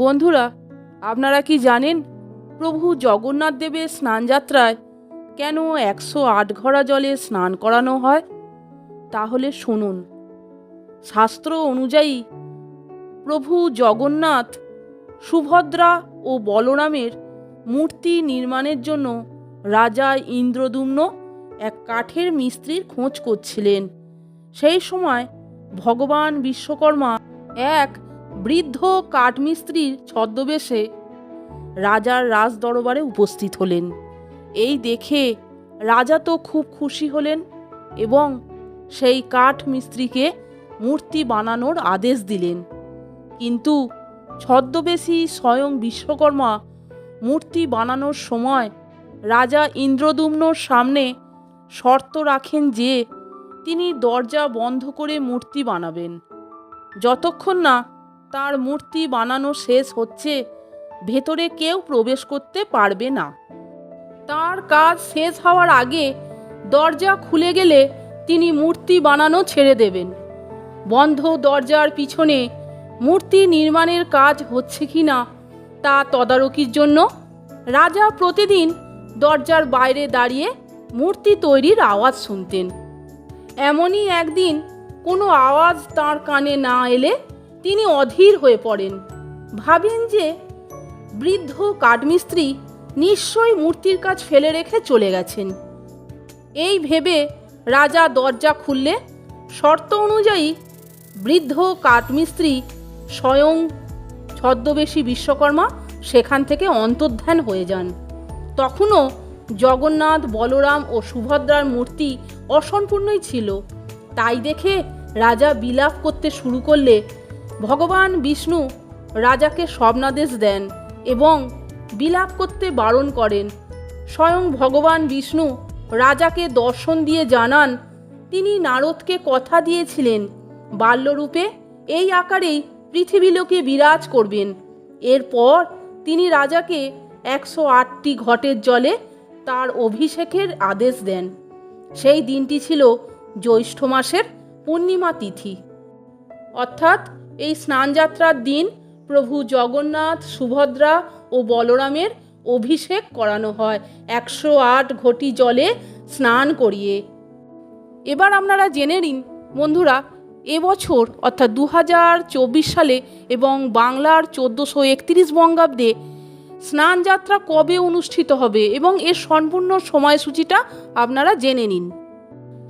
বন্ধুরা, আপনারা কি জানেন প্রভু জগন্নাথ দেবের স্নানযাত্রায় কেন একশো আট ঘড়া জলে স্নান করানো হয়? তাহলে শুনুন। শাস্ত্র অনুযায়ী প্রভু জগন্নাথ সুভদ্রা ও বলরামের মূর্তি নির্মাণের জন্য রাজা ইন্দ্রদুম্ন এক কাঠের মিস্ত্রির খোঁজ করছিলেন। সেই সময় ভগবান বিশ্বকর্মা এক বৃদ্ধ কাঠমিস্ত্রির ছদ্মবেশে রাজার রাজ দরবারে উপস্থিত হলেন। এই দেখে রাজা তো খুব খুশি হলেন এবং সেই কাঠ মিস্ত্রিকে মূর্তি বানানোর আদেশ দিলেন। কিন্তু ছদ্মবেশী স্বয়ং বিশ্বকর্মা মূর্তি বানানোর সময় রাজা ইন্দ্রদুম্নর সামনে শর্ত রাখেন যে তিনি দরজা বন্ধ করে মূর্তি বানাবেন। যতক্ষণ না তার মূর্তি বানানো শেষ হচ্ছে, ভেতরে কেউ প্রবেশ করতে পারবে না। তার কাজ শেষ হওয়ার আগে দরজা খুলে গেলে তিনি মূর্তি বানানো ছেড়ে দেবেন। বন্ধ দরজার পিছনে মূর্তি নির্মাণের কাজ হচ্ছে কি না তা তদারকির জন্য রাজা প্রতিদিন দরজার বাইরে দাঁড়িয়ে মূর্তি তৈরির আওয়াজ শুনতেন। এমনই একদিন কোনো আওয়াজ তার কানে না এলে তিনি অধীর হয়ে পড়েন। ভাবেন যে বৃদ্ধ কাঠমিস্ত্রি নিশ্চয়ই মূর্তির কাজ ফেলে রেখে চলে গেছেন। এই ভেবে রাজা দরজা খুললে শর্ত অনুযায়ী বৃদ্ধ কাঠমিস্ত্রি স্বয়ং ছদ্মবেশী বিশ্বকর্মা সেখান থেকে অন্তর্ধান হয়ে যান। তখনও জগন্নাথ, বলরাম ও সুভদ্রার মূর্তি অসম্পূর্ণই ছিল। তাই দেখে রাজা বিলাপ করতে শুরু করলে ভগবান বিষ্ণু রাজাকে স্বপ্নাদেশ দেন এবং বিলাপ করতে বারণ করেন। স্বয়ং ভগবান বিষ্ণু রাজাকে দর্শন দিয়ে জানান, তিনি নারদকে কথা দিয়েছিলেন, বাল্যরূপে এই আকারেই পৃথিবীলোকে বিরাজ করবেন। এরপর তিনি রাজাকে একশো আটটি ঘটের জলে তার অভিষেকের আদেশ দেন। সেই দিনটি ছিল জ্যৈষ্ঠ মাসের পূর্ণিমা তিথি। অর্থাৎ এই স্নানযাত্রার দিন প্রভু জগন্নাথ, সুভদ্রা ও বলরামের অভিষেক করানো হয়। একশো আট ঘটি জলে স্নান করিয়ে। এবার আপনারা জেনে নিন, বন্ধুরা এবছর অর্থাৎ দু হাজার চব্বিশ সালে এবং বাংলার চোদ্দোশো একত্রিশ বঙ্গাব্দে স্নানযাত্রা কবে অনুষ্ঠিত হবে এবং এর সম্পূর্ণ সময়সূচিটা আপনারা জেনে নিন।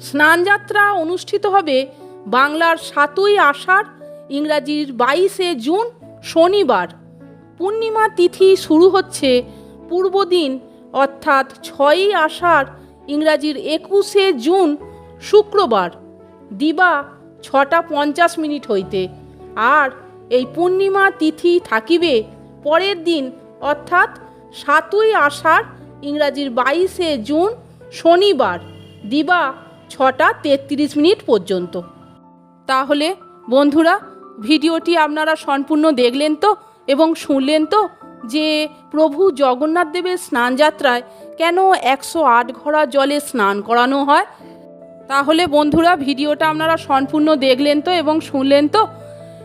স্নানযাত্রা অনুষ্ঠিত হবে বাংলার সাতই আষাঢ় ইংরাজির বাইশে জুন শনিবার। পূর্ণিমা তিথি শুরু হচ্ছে পূর্বদিন, অর্থাৎ ছয়ই আষাঢ়, ইংরাজির একুশে জুন শুক্রবার। দিবা ছটা পঞ্চাশ মিনিট হইতে। আর এই পূর্ণিমা তিথি থাকিবে পরের দিন, অর্থাৎ সাতই আষাঢ়, ইংরাজির বাইশে জুন শনিবার। দিবা ছটা তেত্রিশ মিনিট পর্যন্ত। তাহলে বন্ধুরা ভিডিওটি আপনারা সম্পূর্ণ দেখলেন তো এবং শুনলেন তো যে প্রভু জগন্নাথ দেবের স্নানযাত্রায় কেন একশো আট ঘোড়া জলে স্নান করানো হয়? তাহলে বন্ধুরা, ভিডিওটা আপনারা সম্পূর্ণ দেখলেন তো এবং শুনলেন তো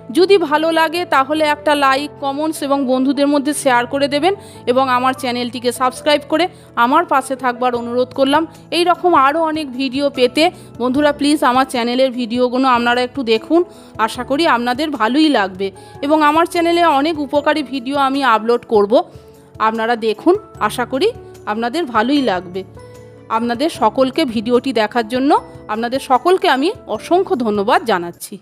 যদি ভালো লাগে, তাহলে একটা লাইক কমেন্টস এবং বন্ধুদের মধ্যে শেয়ার করে দেবেন এবং আমার চ্যানেলটিকে সাবস্ক্রাইব করে আমার পাশে থাকবার অনুরোধ করলাম। এই রকম আরও অনেক ভিডিও পেতে বন্ধুরা প্লিজ আমার চ্যানেলের ভিডিওগুলো আপনারা একটু দেখুন। আশা করি আপনাদের ভালোই লাগবে। এবং আমার চ্যানেলে অনেক উপকারী ভিডিও আমি আপলোড করব। আপনারা দেখুন, আশা করি আপনাদের ভালোই লাগবে। আপনাদের সকলকে ভিডিওটি দেখার জন্য আপনাদের সকলকে আমি অসংখ্য ধন্যবাদ জানাচ্ছি।